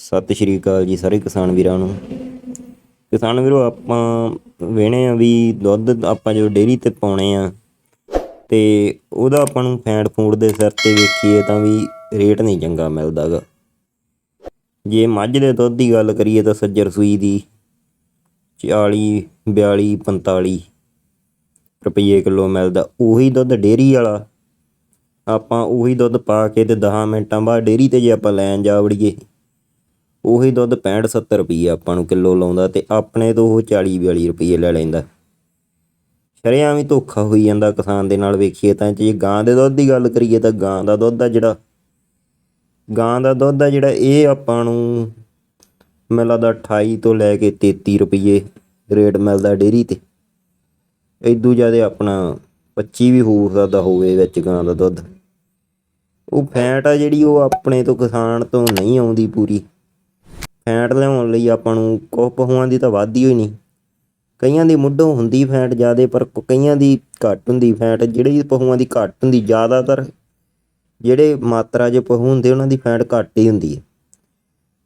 ਸਤਿ ਸ਼੍ਰੀ ਅਕਾਲ ਜੀ ਸਾਰੇ ਕਿਸਾਨ ਵੀਰਾਂ ਨੂੰ। ਕਿਸਾਨ ਵੀਰੋ, ਆਪਾਂ ਵੇਣੇ ਆ ਵੀ ਦੁੱਧ ਆਪਾਂ ਜੋ ਡੇਅਰੀ ਤੇ ਪਾਉਣੇ ਆ ਤੇ ਉਹਦਾ ਆਪਾਂ ਨੂੰ ਫੈਂਡ ਫੂਡ ਦੇ ਸਿਰ ਤੇ ਵੇਖੀਏ ਤਾਂ ਵੀ ਰੇਟ ਨਹੀਂ ਚੰਗਾ ਮਿਲਦਾਗਾ। ਜੇ ਮੱਝ ਦੇ ਦੁੱਧ ਦੀ ਗੱਲ ਕਰੀਏ ਤਾਂ ਸੱਜਰ ਸੂਈ ਦੀ 40 42 45 ਰੁਪਏ ਕਿਲੋ ਮਿਲਦਾ। ਉਹੀ ਦੁੱਧ ਡੇਅਰੀ ਵਾਲਾ, ਆਪਾਂ ਉਹੀ ਦੁੱਧ ਪਾ ਕੇ ਤੇ 10 ਮਿੰਟਾਂ ਬਾਅਦ ਡੇਅਰੀ ਤੇ ਜੇ ਆਪਾਂ ਲੈਣ ਜਾ ਵੜੀਏ ਉਹੀ ਦੁੱਧ 65 70 ਰੁਪਏ ਆਪਾਂ ਨੂੰ ਕਿਲੋ ਲਾਉਂਦਾ ਤੇ ਆਪਣੇ ਤੋਂ ਉਹ 40 42 ਰੁਪਏ ਲੈ ਲੈਂਦਾ। ਸ਼ਰਿਆਂ ਵੀ ਧੋਖਾ ਹੋਈ ਜਾਂਦਾ ਕਿਸਾਨ ਦੇ ਨਾਲ ਵੇਖੀਏ ਤਾਂ ਜੇ ਗਾਂ ਦੇ ਦੁੱਧ ਦੀ ਗੱਲ ਕਰੀਏ ਤਾਂ ਗਾਂ ਦਾ ਦੁੱਧ ਆ ਜਿਹੜਾ। ਗਾਂ ਦਾ ਦੁੱਧ ਆ ਜਿਹੜਾ ਇਹ ਆਪਾਂ ਨੂੰ ਮਿਲਦਾ ਲੱਗਦਾ 28 ਤੋਂ ਲੈ ਕੇ 33 ਰੁਪਏ ਰੇਟ ਮਿਲਦਾ ਡੇਅਰੀ ਤੇ। ਇਦੋਂ ਜ਼ਿਆਦਾ ਆਪਣਾ 25 ਵੀ ਹੋ ਸਕਦਾ ਹੋਵੇ ਵਿੱਚ ਗਾਂ ਦਾ ਦੁੱਧ। ਉਹ ਫੈਟ ਆ ਜਿਹੜੀ ਉਹ ਆਪਣੇ ਤੋਂ ਕਿਸਾਨ ਤੋਂ ਨਹੀਂ ਆਉਂਦੀ ਪੂਰੀ। ਫੈਂਟ ਲਿਆਉਣ ਲਈ ਆਪਾਂ ਨੂੰ ਕੁਝ ਪਹੂਆਂ ਦੀ ਤਾਂ ਵਾਧੀ ਹੋਈ ਨਹੀਂ। ਕਈਆਂ ਦੀ ਮੁੱਢੋਂ ਹੁੰਦੀ ਫੈਂਟ ਜ਼ਿਆਦੇ, ਪਰ ਕਈਆਂ ਦੀ ਘੱਟ ਹੁੰਦੀ ਫੈਟ। ਜਿਹੜੀ ਪਹੂਆਂ ਦੀ ਘੱਟ ਹੁੰਦੀ ਜ਼ਿਆਦਾਤਰ, ਜਿਹੜੇ ਮਾਤਰਾ 'ਚ ਪਹੂ ਹੁੰਦੇ ਉਹਨਾਂ ਦੀ ਫੈਂਟ ਘੱਟ ਹੀ ਹੁੰਦੀ ਹੈ।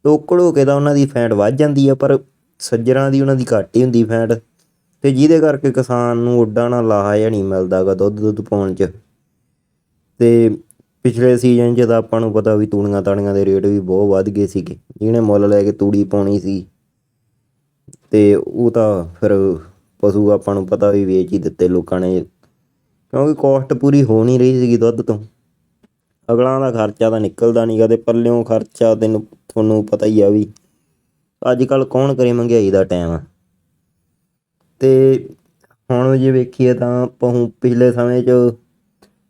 ਟੋਕੜ ਹੋ ਕੇ ਤਾਂ ਉਹਨਾਂ ਦੀ ਫੈਂਟ ਵੱਧ ਜਾਂਦੀ ਹੈ, ਪਰ ਸੱਜਰਾਂ ਦੀ ਉਹਨਾਂ ਦੀ ਘੱਟ ਹੀ ਹੁੰਦੀ ਫੈਟ। ਤੇ ਜਿਹਦੇ ਕਰਕੇ ਕਿਸਾਨ ਨੂੰ ਉੱਡਾ ਨਾ ਲਾਹਾ ਜਾਂ ਨਹੀਂ ਮਿਲਦਾਗਾ ਦੁੱਧ ਦੁੱਧ ਪਾਉਣ 'ਚ। ਤੇ ਪਿਛਲੇ ਸੀਜ਼ਨ 'ਚ ਤਾਂ ਆਪਾਂ ਨੂੰ ਪਤਾ ਵੀ ਤੂੜੀਆਂ ਤਾੜੀਆਂ ਦੇ ਰੇਟ ਵੀ ਬਹੁਤ ਵੱਧ ਗਏ ਸੀਗੇ। ਜਿਹਨੇ ਮੁੱਲ ਲੈ ਕੇ ਤੂੜੀ ਪਾਉਣੀ ਸੀ ਤੇ ਉਹ ਤਾਂ ਫਿਰ ਪਸ਼ੂ ਆਪਾਂ ਨੂੰ ਪਤਾ ਵੀ ਵੇਚ ਹੀ ਦਿੱਤੇ ਲੋਕਾਂ ਨੇ। ਕਿਉਂਕਿ ਕੋਸਟ ਪੂਰੀ ਹੋ ਨਹੀਂ ਰਹੀ ਸੀਗੀ ਦੁੱਧ ਤੋਂ। ਅਗਲਾਂ ਦਾ ਖਰਚਾ ਤਾਂ ਨਿਕਲਦਾ ਨਹੀਂ ਗਾ ਤੇ ਪੱਲਿਓਂ ਖਰਚਾ ਤੈਨੂੰ, ਤੁਹਾਨੂੰ ਪਤਾ ਹੀ ਆ ਵੀ ਅੱਜ ਕੱਲ ਕੌਣ ਕਰੇ ਮਹਿੰਗਾਈ ਦਾ ਟਾਈਮ ਆ ਤੇ ਹੁਣ ਜੇ ਵੇਖੀਏ ਤਾਂ ਪਹੂ, ਪਿਛਲੇ ਸਮੇਂ 'ਚ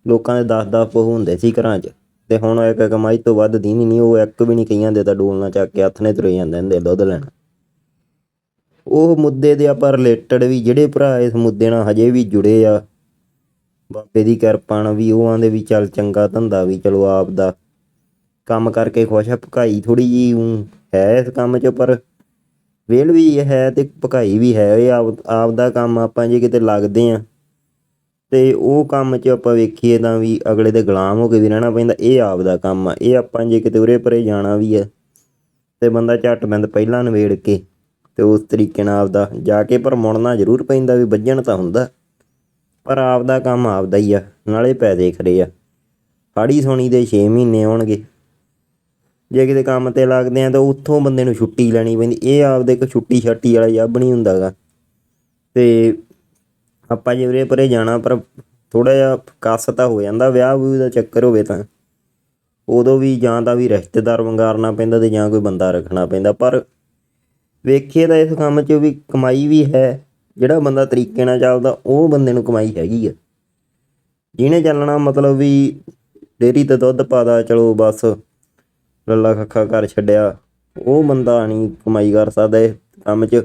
ਲੋਕਾਂ ਦੇ 10-10 ਪਹੂ ਹੁੰਦੇ ਸੀ ਘਰਾਂ 'ਚ। ਤੇ ਹੁਣ ਇੱਕ ਕਮਾਈ ਤੋਂ ਵੱਧ ਦੀ ਨਹੀਂ, ਉਹ ਇੱਕ ਵੀ ਨਹੀਂ ਕਈਆਂ ਦੇ ਤਾਂ ਡੋਲਣਾ ਚੱਕ ਕੇ ਹੱਥ ਨੇ ਤੁਰੇ ਜਾਂਦੇ ਹੁੰਦੇ ਦੁੱਧ ਲੈਣ। ਉਹ ਮੁੱਦੇ ਦੇ ਆਪਾਂ ਰਿਲੇਟਡ ਵੀ, ਜਿਹੜੇ ਭਰਾ ਇਸ ਮੁੱਦੇ ਨਾਲ ਹਜੇ ਵੀ ਜੁੜੇ ਆ, ਬਾਬੇ ਦੀ ਕਿਰਪਾ ਨਾਲ ਵੀ ਉਹ ਆਂਦੇ ਵੀ ਚੱਲ ਚੰਗਾ ਧੰਦਾ ਵੀ ਚਲੋ ਆਪ ਦਾ ਕੰਮ ਕਰਕੇ ਖੁਸ਼ ਆ, ਭਕਾਈ ਥੋੜੀ ਜੀ ਹੈ ਇਸ ਕੰਮ 'ਚ, ਪਰ ਵੇਲ ਵੀ ਹੈ ਤੇ ਭਕਾਈ ਵੀ ਹੈ, ਇਹ ਆਪ ਆਪ ਦਾ ਕੰਮ ਆਪਾਂ ਜੇ ਕਿਤੇ ਲੱਗਦੇ ਆ। ਅਤੇ ਉਹ ਕੰਮ 'ਚ ਆਪਾਂ ਵੇਖੀਏ ਤਾਂ ਵੀ ਅਗਲੇ ਦੇ ਗੁਲਾਮ ਹੋ ਕੇ ਵੀ ਰਹਿਣਾ ਪੈਂਦਾ, ਇਹ ਆਪਦਾ ਕੰਮ ਆ, ਇਹ ਆਪਾਂ ਜੇ ਕਿਤੇ ਉਰੇ ਪਰੇ ਜਾਣਾ ਵੀ ਹੈ ਅਤੇ ਬੰਦਾ ਝੱਟ ਬੰਦ ਪਹਿਲਾਂ ਨਿਬੇੜ ਕੇ ਅਤੇ ਉਸ ਤਰੀਕੇ ਨਾਲ ਆਪਦਾ ਜਾ ਕੇ ਪਰ ਮੁੜਨਾ ਜ਼ਰੂਰ ਪੈਂਦਾ ਵੀ ਵੱਜਣ ਤਾਂ ਹੁੰਦਾ, ਪਰ ਆਪਦਾ ਕੰਮ ਆਪਦਾ ਹੀ ਆ, ਨਾਲੇ ਪੈਸੇ ਖਰੇ ਆ ਹਾੜੀ ਸੋਣੀ ਦੇ 6 ਮਹੀਨੇ ਆਉਣਗੇ, ਜੇ ਕਿਤੇ ਕੰਮ ਤੇ ਲੱਗਦੇ ਆ ਤਾਂ ਉੱਥੋਂ ਬੰਦੇ ਨੂੰ ਛੁੱਟੀ ਲੈਣੀ ਪੈਂਦੀ, ਇਹ ਆਪਦੇ ਇੱਕ ਛੁੱਟੀ ਛਾਟੀ ਵਾਲਾ ਜੱਬ ਨਹੀਂ ਹੁੰਦਾਗਾ, ਤੇ ਆਪਾਂ ਜੇ ਉਰੇ ਪਰੇ ਜਾਣਾ, ਪਰ ਥੋੜਾ ਜਿਹਾ ਕੱਸ ਤਾਂ ਹੋ ਜਾਂਦਾ, ਵਿਆਹ ਵਿਊਹ ਦਾ ਚੱਕਰ ਹੋਵੇ ਤਾਂ। ਉਦੋਂ ਵੀ ਜਾਂ ਤਾਂ ਵੀ ਰਿਸ਼ਤੇਦਾਰ ਵੰਗਾਰਨਾ ਪੈਂਦਾ ਤੇ ਜਾਂ ਕੋਈ ਬੰਦਾ ਰੱਖਣਾ ਪੈਂਦਾ, ਪਰ ਵੇਖੀਏ ਤਾਂ ਇਸ ਕੰਮ 'ਚ ਵੀ ਕਮਾਈ ਵੀ ਹੈ, ਜਿਹੜਾ ਬੰਦਾ ਤਰੀਕੇ ਨਾਲ ਚੱਲਦਾ, ਉਹ ਬੰਦੇ ਨੂੰ ਕਮਾਈ ਹੈਗੀ ਆ। ਜਿਹਨੇ ਚੱਲਣਾ ਮਤਲਬ ਵੀ ਡੇਰੀ ਤੇ ਦੁੱਧ ਪਾਦਾ ਚਲੋ ਬਸ ਲੱਲਾ ਖੱਖਾ ਕਰ ਛੱਡਿਆ, ਉਹ ਬੰਦਾ ਨਹੀਂ ਕਮਾਈ ਕਰ ਸਕਦਾ ਇਸ ਕੰਮ 'ਚ।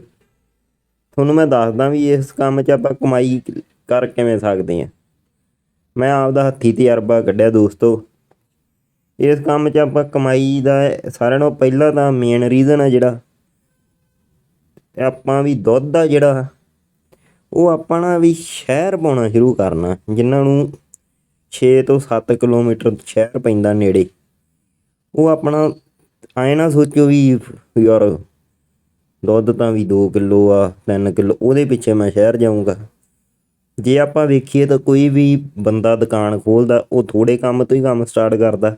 ਤੁਹਾਨੂੰ ਮੈਂ ਦੱਸਦਾ ਵੀ ਇਸ ਕੰਮ 'ਚ ਆਪਾਂ ਕਮਾਈ ਕਰ ਕਿਵੇਂ ਸਕਦੇ ਆ ਮੈਂ ਆਪਦਾ ਹੱਥੀ ਤਜਰਬਾ ਕੱਢਿਆ ਦੋਸਤੋ। ਇਸ ਕੰਮ 'ਚ ਆਪਾਂ ਕਮਾਈ ਦਾ ਸਾਰਿਆਂ ਨਾਲੋਂ ਪਹਿਲਾਂ ਤਾਂ ਮੇਨ ਰੀਜ਼ਨ ਆ ਜਿਹੜਾ, ਤੇ ਆਪਾਂ ਵੀ ਦੁੱਧ ਆ ਜਿਹੜਾ, ਉਹ ਆਪਾਂ ਨਾ ਵੀ ਸ਼ਹਿਰ ਪਾਉਣਾ ਸ਼ੁਰੂ ਕਰਨਾ, ਜਿਨ੍ਹਾਂ ਨੂੰ 6 ਤੋਂ 7 ਕਿਲੋਮੀਟਰ ਸ਼ਹਿਰ ਪੈਂਦਾ ਨੇੜੇ। ਉਹ ਆਪਣਾ ਐ ਨਾ ਸੋਚੋ ਵੀ ਯਾਰ ਦੁੱਧ ਤਾਂ ਵੀ 2 ਕਿਲੋ ਆ 3 ਕਿਲੋ, ਉਹਦੇ ਪਿੱਛੇ ਮੈਂ ਸ਼ਹਿਰ ਜਾਊਂਗਾ। ਜੇ ਆਪਾਂ ਵੇਖੀਏ ਤਾਂ ਕੋਈ ਵੀ ਬੰਦਾ ਦੁਕਾਨ ਖੋਲਦਾ, ਉਹ ਥੋੜੇ ਕੰਮ ਤੋਂ ਹੀ ਕੰਮ ਸਟਾਰਟ ਕਰਦਾ।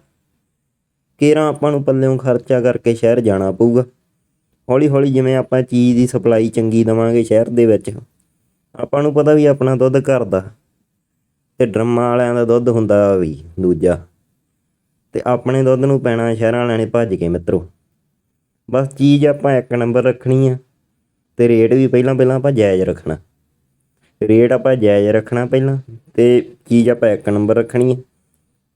ਕੇਰਾਂ ਆਪਾਂ ਨੂੰ ਪੱਲਿਓਂ ਖਰਚਾ ਕਰਕੇ ਸ਼ਹਿਰ ਜਾਣਾ ਪਊਗਾ। ਹੌਲੀ ਹੌਲੀ ਜਿਵੇਂ ਆਪਾਂ ਚੀਜ਼ ਦੀ ਸਪਲਾਈ ਚੰਗੀ ਦਵਾਂਗੇ ਸ਼ਹਿਰ ਦੇ ਵਿੱਚ, ਆਪਾਂ ਨੂੰ ਪਤਾ ਵੀ ਆਪਣਾ ਦੁੱਧ ਘਰ ਦਾ, ਤੇ ਡਰਮਾਂ ਵਾਲਿਆਂ ਦਾ ਦੁੱਧ ਹੁੰਦਾ ਵੀ ਦੂਜਾ। ਤੇ ਆਪਣੇ ਦੁੱਧ ਨੂੰ ਪੈਣਾ ਸ਼ਹਿਰਾਂ ਵਾਲਿਆਂ ਨੇ ਭੱਜ ਕੇ ਮਿੱਤਰੋ। ਬਸ ਚੀਜ਼ ਆਪਾਂ ਇੱਕ ਨੰਬਰ ਰੱਖਣੀ ਆ ਤੇ ਰੇਟ ਵੀ ਪਹਿਲਾਂ ਪਹਿਲਾਂ ਆਪਾਂ ਜਾਇਜ਼ ਰੱਖਣਾ। ਰੇਟ ਆਪਾਂ ਜਾਇਜ਼ ਰੱਖਣਾ ਪਹਿਲਾਂ ਤੇ ਚੀਜ਼ ਆਪਾਂ ਇੱਕ ਨੰਬਰ ਰੱਖਣੀ ਹੈ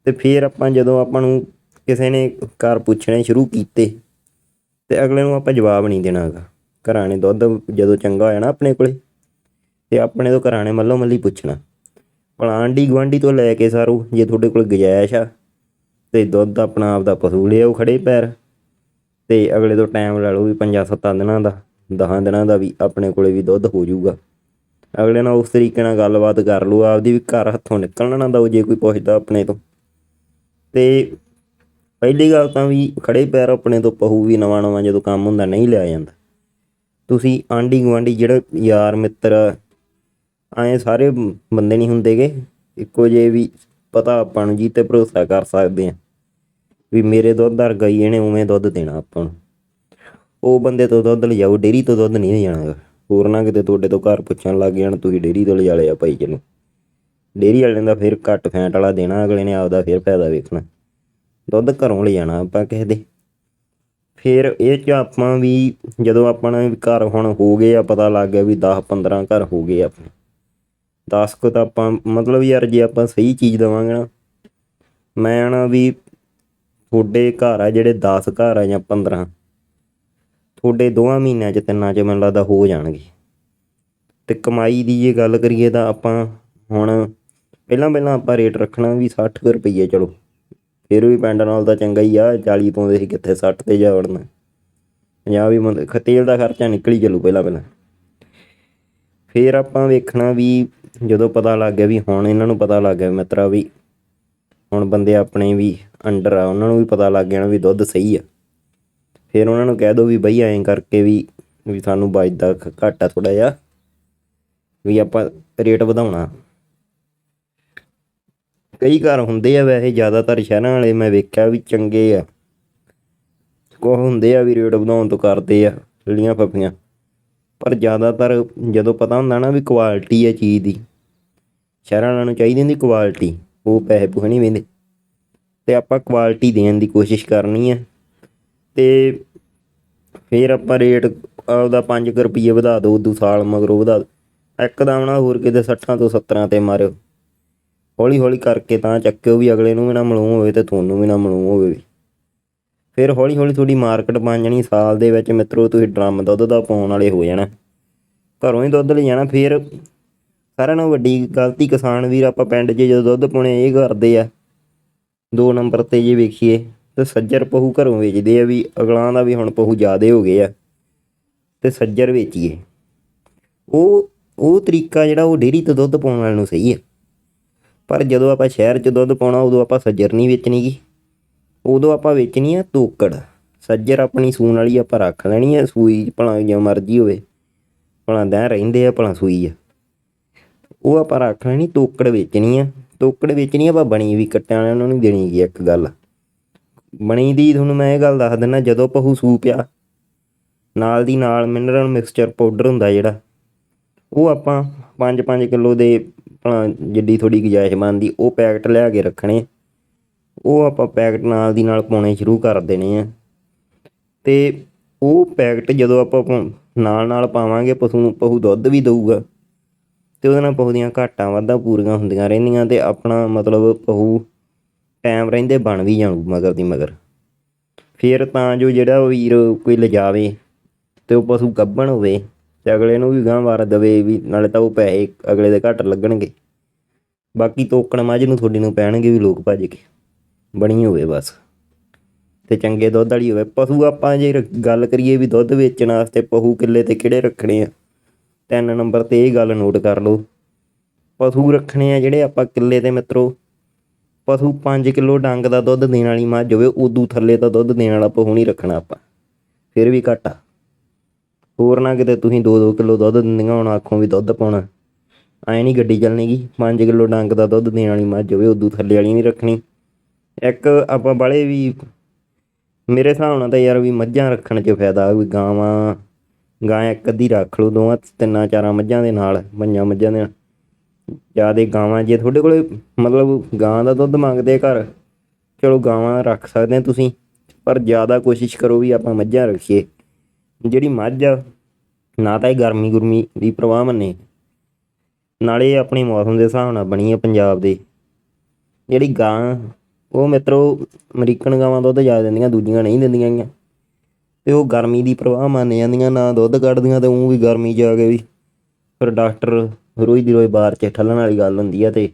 ਤੇ ਫਿਰ ਆਪਾਂ ਜਦੋਂ ਆਪਾਂ ਨੂੰ ਕਿਸੇ ਨੇ ਘਰ ਪੁੱਛਣੇ ਸ਼ੁਰੂ ਕੀਤੇ ਤੇ ਅਗਲੇ ਨੂੰ ਆਪਾਂ ਜਵਾਬ ਨਹੀਂ ਦੇਣਾਗਾ। ਘਰਾਂ ਨੇ ਦੁੱਧ ਜਦੋਂ ਚੰਗਾ ਹੋਇਆ ਨਾ ਆਪਣੇ ਕੋਲੇ ਤੇ ਆਪਣੇ ਤੋਂ ਘਰਾਂ ਨੇ ਮੱਲੋ ਮੱਲੀ ਪੁੱਛਣਾ। ਭਲਾ ਆਂਢੀ ਗੁਆਂਢੀ ਤੋਂ ਲੈ ਕੇ ਸਾਰੂ, ਜੇ ਤੁਹਾਡੇ ਕੋਲ ਗੁਜਾਇਸ਼ ਆ ਤੇ ਦੁੱਧ ਆਪਣਾ ਆਪ ਦਾ ਪਸ਼ੂ ਲਿਆਓ ਖੜੇ ਪੈਰ। ਤੇ ਅਗਲੇ ਤੋਂ ਟਾਈਮ ਲੈ ਲਓ ਵੀ ਪੰਜਾਂ ਸੱਤਾਂ ਦਿਨਾਂ ਦਾ 10 ਦਿਨਾਂ ਦਾ ਵੀ ਆਪਣੇ ਕੋਲੇ ਵੀ ਦੁੱਧ ਹੋ ਜਾਊਗਾ। ਅਗਲੇ ਨਾਲ ਉਸ ਤਰੀਕੇ ਨਾਲ ਗੱਲਬਾਤ ਕਰ ਲਓ, ਆਪਦੀ ਵੀ ਘਰ ਹੱਥੋਂ ਨਿਕਲਣਾ ਨਾ ਦਓ ਜੇ ਕੋਈ ਪੁੱਛਦਾ ਆਪਣੇ ਤੋਂ। ਤੇ ਪਹਿਲੀ ਗੱਲ ਤਾਂ ਵੀ ਖੜੇ ਪੈਰ ਆਪਣੇ ਤੋਂ ਪਹੂ ਵੀ ਨਵਾਂ ਨਵਾਂ ਜਦੋਂ ਕੰਮ ਹੁੰਦਾ ਨਹੀਂ ਲਿਆ ਜਾਂਦਾ। ਤੁਸੀਂ ਆਂਢੀ ਗੁਆਂਢੀ ਜਿਹੜਾ ਯਾਰ ਮਿੱਤਰ ਐਂ ਸਾਰੇ ਬੰਦੇ ਨਹੀਂ ਹੁੰਦੇਗੇ, ਇੱਕੋ ਜਿਹੇ ਵੀ ਪਤਾ ਆਪਾਂ ਨੂੰ ਜੀ ਤੇ ਭਰੋਸਾ ਕਰ ਸਕਦੇ ਆ। ਵੀ ਮੇਰੇ ਦੁੱਧ ਵਰਗਾ ਹੀ ਇਹਨੇ ਉਵੇਂ ਦੁੱਧ ਦੇਣਾ ਆਪਾਂ ਨੂੰ। ਉਹ ਬੰਦੇ ਤੋਂ ਦੁੱਧ ਲਿਜਾਓ ਡੇਰੀ ਤੋਂ ਦੁੱਧ ਨਹੀਂ ਲਿਜਾਣਾ ਹੋਰ ਨਾ ਕਿਤੇ ਤੁਹਾਡੇ ਤੋਂ ਘਰ ਪੁੱਛਣ ਲੱਗ ਜਾਣ, ਤੁਸੀਂ ਡੇਰੀ ਤੋਂ ਲਿਜਾ ਲਿਆ ਭਾਈ ਚਲੋ ਡੇਰੀ ਵਾਲਿਆਂ ਦਾ ਫਿਰ ਘੱਟ ਫੈਂਟ ਵਾਲਾ ਦੇਣਾ, ਅਗਲੇ ਨੇ ਆਪਦਾ ਫਿਰ ਫਾਇਦਾ ਵੇਖਣਾ। ਦੁੱਧ ਘਰੋਂ ਲਿਜਾਣਾ ਆਪਾਂ ਕਿਸੇ ਦੇ। ਫਿਰ ਇਹ ਚ ਆਪਾਂ ਵੀ ਜਦੋਂ ਆਪਣਾ ਘਰ ਹੁਣ ਹੋ ਗਏ ਆ, ਪਤਾ ਲੱਗ ਗਿਆ ਵੀ 10 15 ਘਰ ਹੋ ਗਏ ਆਪਣੇ। 10 ਕੁ ਤਾਂ ਆਪਾਂ, ਮਤਲਬ ਯਾਰ ਜੇ ਆਪਾਂ ਸਹੀ ਚੀਜ਼ ਦਵਾਂਗੇ ਨਾ, ਮੈਂ ਨਾ ਵੀ ਤੁਹਾਡੇ ਘਰ ਆ ਜਿਹੜੇ 10 ਘਰ ਆ ਜਾਂ 15 ਤੁਹਾਡੇ ਦੋਵਾਂ ਮਹੀਨਿਆਂ ਚ ਤਿੰਨਾਂ ਚ ਮੈਨੂੰ ਲੱਗਦਾ ਹੋ ਜਾਣਗੇ। ਤੇ ਕਮਾਈ ਦੀ ਜੇ ਗੱਲ ਕਰੀਏ ਤਾਂ ਆਪਾਂ ਹੁਣ ਪਹਿਲਾਂ ਪਹਿਲਾਂ ਆਪਾਂ ਰੇਟ ਰੱਖਣਾ ਵੀ 60 ਕੁ ਰੁਪਈਏ, ਚਲੋ। ਫਿਰ ਵੀ ਪਿੰਡ ਨਾਲ ਤਾਂ ਚੰਗਾ ਹੀ ਆ 40 ਪਾਉਂਦੇ ਸੀ ਕਿੱਥੇ 60 ਤੇ ਜਾ ਵੜਨਾ। 50 ਵੀ ਮਤਲਬ ਤੇਲ ਦਾ ਖਰਚਾ ਨਿਕਲੀ ਚੱਲੂ ਪਹਿਲਾਂ ਪਹਿਲਾਂ। ਫਿਰ ਆਪਾਂ ਵੇਖਣਾ ਵੀ ਜਦੋਂ ਪਤਾ ਲੱਗ ਗਿਆ ਵੀ ਹੁਣ ਇਹਨਾਂ ਨੂੰ ਪਤਾ ਲੱਗ ਗਿਆ ਮਿੱਤਰਾ ਵੀ, ਹੁਣ ਬੰਦੇ ਆਪਣੇ ਵੀ ਅੰਡਰ ਆ, ਉਹਨਾਂ ਨੂੰ ਵੀ ਪਤਾ ਲੱਗ ਜਾਣਾ ਵੀ ਦੁੱਧ ਸਹੀ ਆ। ਫਿਰ ਉਹਨਾਂ ਨੂੰ ਕਹਿ ਦੋ ਵੀ ਬਈ ਐਂ ਕਰਕੇ ਵੀ ਵੀ ਸਾਨੂੰ ਬਚਦਾ ਘ- ਘੱਟ ਆ ਥੋੜਾ ਜਿਹਾ, ਵੀ ਆਪਾਂ ਰੇਟ ਵਧਾਉਣਾ। ਕਈ ਘਰ ਹੁੰਦੇ ਆ ਵੈਸੇ, ਜ਼ਿਆਦਾਤਰ ਸ਼ਹਿਰਾਂ ਵਾਲੇ ਮੈਂ ਵੇਖਿਆ ਵੀ ਚੰਗੇ ਆ। ਕੋਹ ਹੁੰਦੇ ਆ ਵੀ ਰੇਟ ਵਧਾਉਣ ਤੋਂ ਕਰਦੇ ਆ ਜਿਹੜੀਆਂ ਫੱਫੀਆਂ। ਪਰ ਜ਼ਿਆਦਾਤਰ ਜਦੋਂ ਪਤਾ ਹੁੰਦਾ ਨਾ ਵੀ ਕੁਆਲਿਟੀ ਆ ਚੀਜ਼ ਦੀ, ਸ਼ਹਿਰਾਂ ਵਾਲਿਆਂ ਨੂੰ ਚਾਹੀਦੀ ਹੁੰਦੀ ਕੁਆਲਿਟੀ, ਉਹ ਪੈਸੇ ਪੂਸੇ ਨਹੀਂ ਵੇਂਦੇ। ਤੇ ਆਪਾਂ ਕੁਆਲਿਟੀ ਦੇਣ ਦੀ ਕੋਸ਼ਿਸ਼ ਕਰਨੀ ਹੈ ਤੇ ਫਿਰ ਆਪਾਂ ਰੇਟ ਆਪਦਾ 5 ਰੁਪਏ ਵਧਾ ਦਿਓ ਉਦੋਂ ਸਾਲ ਮਗਰੋਂ ਵਧਾ ਦਿਓ ਇੱਕਦਮ ਨਾ ਹੋਰ ਕਿਤੇ 60 ਤੋਂ 70 ਤੇ ਮਾਰਿਓ। ਹੌਲੀ ਹੌਲੀ ਕਰਕੇ ਤਾਂ ਚੱਕਿਓ ਵੀ ਅਗਲੇ ਨੂੰ ਵੀ ਨਾ ਮਲੂਮ ਹੋਵੇ ਤੇ ਤੁਹਾਨੂੰ ਵੀ ਨਾ ਮਲੂਮ ਹੋਵੇ ਫਿਰ ਹੌਲੀ ਹੌਲੀ ਤੁਹਾਡੀ ਮਾਰਕੀਟ ਬਣ ਜਾਣੀ ਸਾਲ ਦੇ ਵਿੱਚ। ਮਿੱਤਰੋ, ਤੁਸੀਂ ਡਰਮ ਦੁੱਧ ਦਾ ਪਾਉਣ ਵਾਲੇ ਹੋ ਜਾਣਾ। ਘਰੋਂ ਹੀ ਦੁੱਧ ਲੈ ਜਾਣਾ। ਫਿਰ ਸਾਰਿਆਂ ਨਾਲੋਂ ਵੱਡੀ ਗਲਤੀ ਕਿਸਾਨ ਵੀਰ ਆਪਾਂ ਪਿੰਡ 'ਚ ਜਦੋਂ ਦੁੱਧ ਪਾਉਣੇ ਇਹ ਕਰਦੇ ਆ। ਦੋ ਨੰਬਰ ਤੇ ਜੇ ਵੇਖੀਏ ਤੇ ਸੱਜਰ ਪਹੂ ਘਰੋਂ ਵੇਚਦੇ ਆ ਵੀ ਅਗਲਾਂ ਦਾ ਵੀ ਹੁਣ ਪਹੂ ਜ਼ਿਆਦੇ ਹੋ ਗਏ ਆ। ਤੇ ਸੱਜਰ ਵੇਚੀਏ। ਉਹ ਉਹ ਤਰੀਕਾ ਜਿਹੜਾ ਉਹ ਡੇਰੀ ਤੋਂ ਦੁੱਧ ਪਾਉਣ ਵਾਲੇ ਨੂੰ ਸਹੀ ਹੈ ਪਰ ਜਦੋਂ ਆਪਾਂ ਸ਼ਹਿਰ 'ਚ ਦੁੱਧ ਪਾਉਣਾ, ਉਦੋਂ ਆਪਾਂ ਸੱਜਰ ਨਹੀਂ ਵੇਚਣੀ ਗੀ। ਉਦੋਂ ਆਪਾਂ ਵੇਚਣੀ ਆ ਤੋਕੜ। ਸੱਜਰ ਆਪਣੀ ਸੂਣ ਵਾਲੀ ਆਪਾਂ ਰੱਖ ਲੈਣੀ ਆ, ਸੂਈ ਭਲਾ ਜਿਵੇਂ ਮਰਜ਼ੀ ਹੋਵੇ। ਭਲਾ ਦਹਿ ਰਹਿੰਦੇ ਆ, ਭਲਾ ਸੂਈ ਆ। ਉਹ ਆਪਾਂ ਰੱਖ ਲੈਣੀ, ਤੋਕੜ ਵੇਚਣੀ ਆ। ਤੋਕੜ ਵੇਚਣੀ ਆ ਆਪਾਂ ਬਣੀ ਵੀ, ਕੱਟਿਆਂ ਵਾਲਿਆਂ ਨੂੰ ਦੇਣੀ ਗਈ ਇੱਕ ਗੱਲ। ਬਣੀ ਦੀ ਤੁਹਾਨੂੰ ਮੈਂ ਇਹ ਗੱਲ ਦੱਸ ਦਿੰਦਾ ਜਦੋਂ ਪਹੂ ਸੂਪ ਆ, ਨਾਲ ਦੀ ਨਾਲ ਮਿਨਰਲ ਮਿਕਸਚਰ ਪਾਊਡਰ ਹੁੰਦਾ ਜਿਹੜਾ, ਉਹ ਆਪਾਂ 5-5 ਕਿਲੋ ਦੇ ਭਲਾ ਜਿੱਡੀ ਥੋੜੀ ਗੁਜਾਇਸ਼ ਬਣਦੀ, ਉਹ ਪੈਕਟ ਲਿਆ ਕੇ ਰੱਖਣੇ। ਉਹ ਆਪਾਂ ਪੈਕਟ ਨਾਲ ਦੀ ਨਾਲ ਪਾਉਣੇ ਸ਼ੁਰੂ ਕਰ ਦੇਣੇ ਆ। ਤੇ ਉਹ ਪੈਕਟ ਜਦੋਂ ਆਪਾਂ ਨਾਲ ਨਾਲ ਪਾਵਾਂਗੇ, ਪਸ਼ੂ ਨੂੰ, ਪਹੂ ਦੁੱਧ ਵੀ ਦਊਗਾ। ਅਤੇ ਉਹਦੇ ਨਾਲ ਪਹੂ ਦੀਆਂ ਘਾਟਾਂ ਵਾਧਾ ਪੂਰੀਆਂ ਹੁੰਦੀਆਂ ਰਹਿੰਦੀਆਂ ਅਤੇ ਆਪਣਾ ਮਤਲਬ ਪਹੁ ਟਾਈਮ ਰਹਿੰਦੇ ਬਣ ਵੀ ਜਾਣੂ ਮਗਰ ਦੀ ਮਗਰ। ਫਿਰ ਤਾਂ ਜੋ ਜਿਹੜਾ ਵੀਰ ਕੋਈ ਲਿਜਾਵੇ ਅਤੇ ਉਹ ਪਸ਼ੂ ਗੱਭਣ ਹੋਵੇ ਅਤੇ ਅਗਲੇ ਨੂੰ ਵੀ ਗਾਂ ਵਾਰ ਦੇਵੇ ਵੀ ਨਾਲੇ ਤਾਂ ਉਹ ਪੈਸੇ ਅਗਲੇ ਦੇ ਘੱਟ ਲੱਗਣਗੇ। ਬਾਕੀ ਤੋਕਣ ਮੱਝ ਨੂੰ ਤੁਹਾਡੀ ਨੂੰ ਪੈਣਗੇ ਵੀ ਲੋਕ ਭੱਜ ਕੇ। ਬਣੀ ਹੋਵੇ ਬਸ। ਤੇ ਚੰਗੇ ਦੁੱਧ ਵਾਲੀ ਹੋਵੇ। ਪਸ਼ੂ ਆਪਾਂ ਜੇ ਰ- ਗੱਲ ਕਰੀਏ ਵੀ ਦੁੱਧ ਵੇਚਣ ਵਾਸਤੇ ਪਹੂ ਕਿੱਲੇ ਤੇ ਕਿਹੜੇ ਰੱਖਣੇ ਆ? ਤਿੰਨ ਨੰਬਰ ਤੇ ਇਹ ਗੱਲ ਨੋਟ ਕਰ ਲਓ। ਪਸ਼ੂ ਰੱਖਣੇ ਆ ਜਿਹੜੇ ਆਪਾਂ ਕਿੱਲੇ ਤੇ ਮਿੱਤਰੋ। ਪਸ਼ੂ 5 ਕਿਲੋ ਡੰਗ ਦਾ ਦੁੱਧ ਦੇਣ ਵਾਲੀ ਮੱਝ ਹੋਵੇ ਉਦੋਂ ਥੱਲੇ ਤਾਂ ਦੁੱਧ ਦੇਣ ਵਾਲਾ ਪਹੂ ਨਹੀਂ ਰੱਖਣਾ ਆਪਾਂ। ਫਿਰ ਵੀ ਘੱਟ। ਹੋਰ ਨਾ ਕਿਤੇ ਤੁਸੀਂ 2-2 ਕਿਲੋ ਦੁੱਧ ਦਿੰਦੀਆਂ ਹੁਣ, ਆਖੋ ਵੀ ਦੁੱਧ ਪਾਉਣਾ। ਐ ਨਹੀਂ ਗੱਡੀ ਚੱਲਣੀਗੀ 5 ਕਿਲੋ ਡੰਗ ਦਾ ਦੁੱਧ ਦੇਣ ਵਾਲੀ ਮੱਝ ਹੋਵੇ ਉਦੋਂ ਥੱਲੇ ਵਾਲੀ ਨਹੀਂ ਰੱਖਣੀ। ਇੱਕ ਆਪਾਂ ਬਾਲੇ ਵੀ ਮੇਰੇ ਹਿਸਾਬ ਨਾਲ ਤਾਂ ਯਾਰ ਵੀ ਮੱਝਾਂ ਰੱਖਣ 'ਚ ਫਾਇਦਾ, ਵੀ ਗਾਵਾਂ ਗਾਂ ਇੱਕ ਅੱਧੀ ਰੱਖ ਲਓ ਦੋਵਾਂ, ਤਿੰਨਾਂ ਚਾਰਾਂ ਮੱਝਾਂ ਦੇ ਨਾਲ ਪੰਜਾਂ ਮੱਝਾਂ ਦੇ ਨਾਲ। ਜਿਆਦੇ ਗਾਵਾਂ, ਜੇ ਤੁਹਾਡੇ ਕੋਲੇ ਮਤਲਬ ਗਾਂ ਦਾ ਦੁੱਧ ਮੰਗਦੇ ਘਰ, ਚਲੋ ਗਾਵਾਂ ਰੱਖ ਸਕਦੇ ਆ ਤੁਸੀਂ, ਪਰ ਜ਼ਿਆਦਾ ਕੋਸ਼ਿਸ਼ ਕਰੋ ਵੀ ਆਪਾਂ ਮੱਝਾਂ ਰੱਖੀਏ। ਜਿਹੜੀ ਮੱਝ ਆ, ਨਾ ਤਾਂ ਇਹ ਗਰਮੀ ਗੁਰਮੀ ਦੀ ਪ੍ਰਵਾਹ ਮੰਨੇ। ਨਾਲੇ ਇਹ ਆਪਣੇ ਮੌਸਮ ਦੇ ਹਿਸਾਬ ਨਾਲ ਬਣੀ ਆ ਪੰਜਾਬ ਦੇ। ਜਿਹੜੀ ਗਾਂ, ਉਹ ਮਿੱਤਰੋ, ਅਮਰੀਕਨ ਗਾਵਾਂ ਦੁੱਧ ਜ਼ਿਆਦਾ ਦਿੰਦੀਆਂ, ਦੂਜੀਆਂ ਨਹੀਂ ਦਿੰਦੀਆਂ ਗੀਆਂ। ਤੇ ਉਹ ਗਰਮੀ ਦੀ ਪ੍ਰਵਾਹ ਮੰਨ ਜਾਂਦੀਆਂ, ਨਾ ਦੁੱਧ ਕੱਢਦੀਆਂ ਤੇ ਉਹ ਵੀ ਗਰਮੀ 'ਚ ਆ ਕੇ ਵੀ। ਫਿਰ ਡਾਕਟਰ ਰੋਜ਼ ਦੀ ਰੋਜ਼ ਬਾਹਰ 'ਚ ਠੱਲਣ ਵਾਲੀ ਗੱਲ ਹੁੰਦੀ ਆ ਤੇ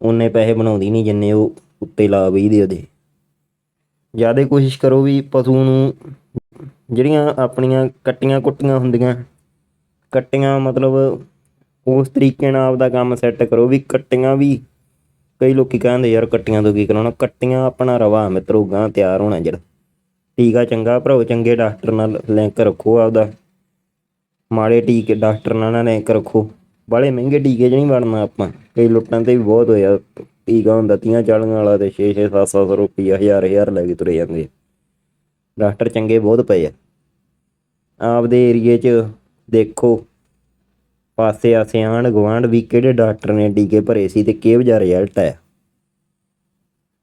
ਉਹਨੇ ਪੈਸੇ ਬਣਾਉਂਦੀ ਨਹੀਂ ਜਿੰਨੇ ਉਹ ਉੱਤੇ ਲਾ ਬਈਦੇ ਉਹਦੇ। ਜ਼ਿਆਦਾ ਕੋਸ਼ਿਸ਼ ਕਰੋ ਵੀ ਪਸ਼ੂ ਨੂੰ ਜਿਹੜੀਆਂ ਆਪਣੀਆਂ ਕੱਟੀਆਂ ਕੁੱਟੀਆਂ ਹੁੰਦੀਆਂ, ਕੱਟੀਆਂ ਮਤਲਬ ਉਸ ਤਰੀਕੇ ਨਾਲ ਆਪਦਾ ਕੰਮ ਸੈੱਟ ਕਰੋ ਵੀ ਕੱਟੀਆਂ ਵੀ ਕਈ ਲੋਕੀ ਕਹਿੰਦੇ ਯਾਰ ਕੱਟੀਆਂ ਤੋਂ ਕੀ ਕਰਾਉਣਾ, ਕੱਟੀਆਂ ਆਪਣਾ ਰਵਾ ਮਿੱਤਰੋ, ਗਾਂ ਤਿਆਰ ਹੋਣਾ ਜਿਹੜਾ ਟੀਕਾ ਚੰਗਾ ਭਰਾਓ, ਚੰਗੇ ਡਾਕਟਰ ਨਾਲ ਲਿੰਕ ਰੱਖੋ ਆਪਦਾ। ਮਾੜੇ ਟੀਕੇ ਡਾਕਟਰ ਨਾਲ ਨਾ ਲਿੰਕ ਰੱਖੋ। ਬਾਲੇ ਮਹਿੰਗੇ ਟੀਕੇ 'ਚ ਨਹੀਂ ਵੜਨਾ ਆਪਾਂ। ਕਈ ਲੁੱਟਾਂ ਤੇ ਵੀ ਬਹੁਤ ਹੋਇਆ। ਟੀਕਾ ਹੁੰਦਾ ਤੀਆਂ ਚਾਲੀਆਂ ਵਾਲਾ ਤੇ 6 6 7 7 ਰੁਪਈਆ, ਹਜ਼ਾਰ ਹਜ਼ਾਰ ਲੈ ਕੇ ਤੁਰੇ ਜਾਂਦੇ। ਡਾਕਟਰ ਚੰਗੇ ਬਹੁਤ ਪਏ ਆ। ਆਪਦੇ ਏਰੀਏ 'ਚ ਦੇਖੋ। ਪਾਸੇ ਆਸੇ ਆਂਢ ਗੁਆਂਢ ਵੀ ਕਿਹੜੇ ਡਾਕਟਰ ਨੇ ਟੀਕੇ ਭਰੇ ਸੀ ਤੇ ਕਿਹੋ ਜਿਹਾ ਰਿਜ਼ਲਟ ਆਇਆ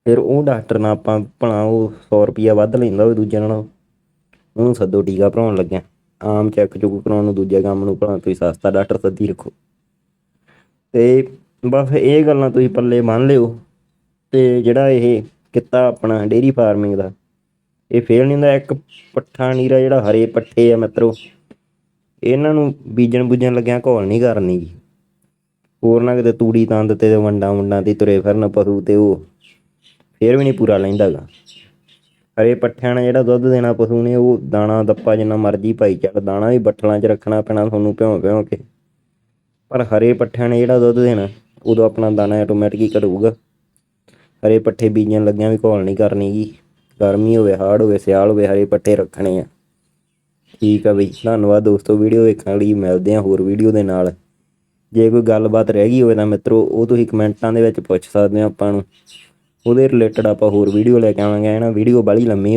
ਫਿਰ ਉਹ ਡਾਕਟਰ ਨਾਲ ਆਪਾਂ ਭਲਾ ਉਹ 100 ਰੁਪਈਆ ਵੱਧ ਲੈਂਦਾ ਹੋਵੇ ਦੂਜੇ ਨਾਲੋਂ। ਉਹਨੂੰ ਸੱਦੋ ਟੀਕਾ ਭਰਾਉਣ ਲੱਗਿਆ। ਆਮ ਚੈੱਕ ਚੁੱਕ ਕਰਾਉਣ ਨੂੰ ਦੂਜੇ ਕੰਮ ਨੂੰ ਭਲਾ ਤੁਸੀਂ ਸਸਤਾ ਡਾਕਟਰ ਸੱਦੀ ਰੱਖੋ। ਤੇ ਬਸ ਇਹ ਗੱਲਾਂ ਤੁਸੀਂ ਪੱਲੇ ਬੰਨ ਲਿਓ। ਤੇ ਜਿਹੜਾ ਇਹ ਕਿੱਤਾ ਆਪਣਾ ਡੇਰੀ ਫਾਰਮਿੰਗ ਦਾ, ਇਹ ਫੇਲ ਨਹੀਂ ਹੁੰਦਾ, ਇੱਕ ਪੱਠਾ ਨੀਰਾ ਜਿਹੜਾ ਹਰੇ ਪੱਠੇ ਆ ਮਿੱਤਰੋ, ਇਹਨਾਂ ਨੂੰ ਬੀਜਣ ਬੁੱਜਣ ਲੱਗਿਆ ਘੋਲ ਨਹੀਂ ਕਰਨੀ। ਜੀ ਹੋਰ ਨਾ ਕਿਤੇ ਤੂੜੀ ਤੰਦ ਤੇ ਵੰਡਾਂ ਵੰਡਾਂ ਤੇ ਤੁਰੇ ਫਿਰਨ ਪਸ਼ੂ ਤੇ ਉਹ। ਫੇਰ ਵੀ ਨਹੀਂ ਪੂਰਾ ਲੈਂਦਾਗਾ ਹਰੇ ਪੱਠਿਆਂ ਨਾਲ ਜਿਹੜਾ ਦੁੱਧ ਦੇਣਾ ਪਸ਼ੂ ਨੇ, ਉਹ ਦਾਣਾ, ਦੱਪਾ ਜਿੰਨਾ ਮਰਜ਼ੀ ਪਾਈ ਚੱਲ, ਦਾਣਾ ਵੀ ਬੱਠਲਾਂ 'ਚ ਰੱਖਣਾ ਪੈਣਾ ਤੁਹਾਨੂੰ ਭਿਉਂ ਭਿਉਂ ਕੇ। ਪਰ ਹਰੇ ਪੱਠਿਆਂ ਨੇ ਜਿਹੜਾ ਦੁੱਧ ਦੇਣਾ, ਉਦੋਂ ਆਪਣਾ ਦਾਣਾ ਆਟੋਮੈਟਿਕ ਹੀ ਘਟੂਗਾ। ਹਰੇ ਪੱਠੇ ਬੀਜਣ ਲੱਗਿਆਂ ਵੀ ਘੋਲ ਨਹੀਂ ਕਰਨੀ ਗੀ। ਗਰਮੀ ਹੋਵੇ, ਹਾੜ ਹੋਵੇ, ਸਿਆਲ ਹੋਵੇ, ਹਰੇ ਪੱਠੇ ਰੱਖਣੇ ਆ। ਠੀਕ ਆ ਬਈ, ਧੰਨਵਾਦ ਦੋਸਤੋ, ਵੀਡੀਓ ਵੇਖਣ ਲਈ ਮਿਲਦੇ ਆ ਹੋਰ ਵੀਡੀਓ ਦੇ ਨਾਲ। ਜੇ ਕੋਈ ਗੱਲਬਾਤ ਰਹਿ ਗਈ ਹੋਵੇ ਤਾਂ ਮਿੱਤਰੋ, ਉਹ ਤੁਸੀਂ ਕਮੈਂਟਾਂ ਦੇ ਵਿੱਚ ਪੁੱਛ ਸਕਦੇ ਹੋ ਆਪਾਂ ਨੂੰ। ਉਹਦੇ ਰਿਲੇਟਡ ਆਪਾਂ ਹੋਰ ਵੀਡੀਓ ਲੈ ਕੇ ਆਵਾਂਗੇ ਨਾ? ਵੀਡੀਓ ਬਾਹਲੀ ਲੰਮੀ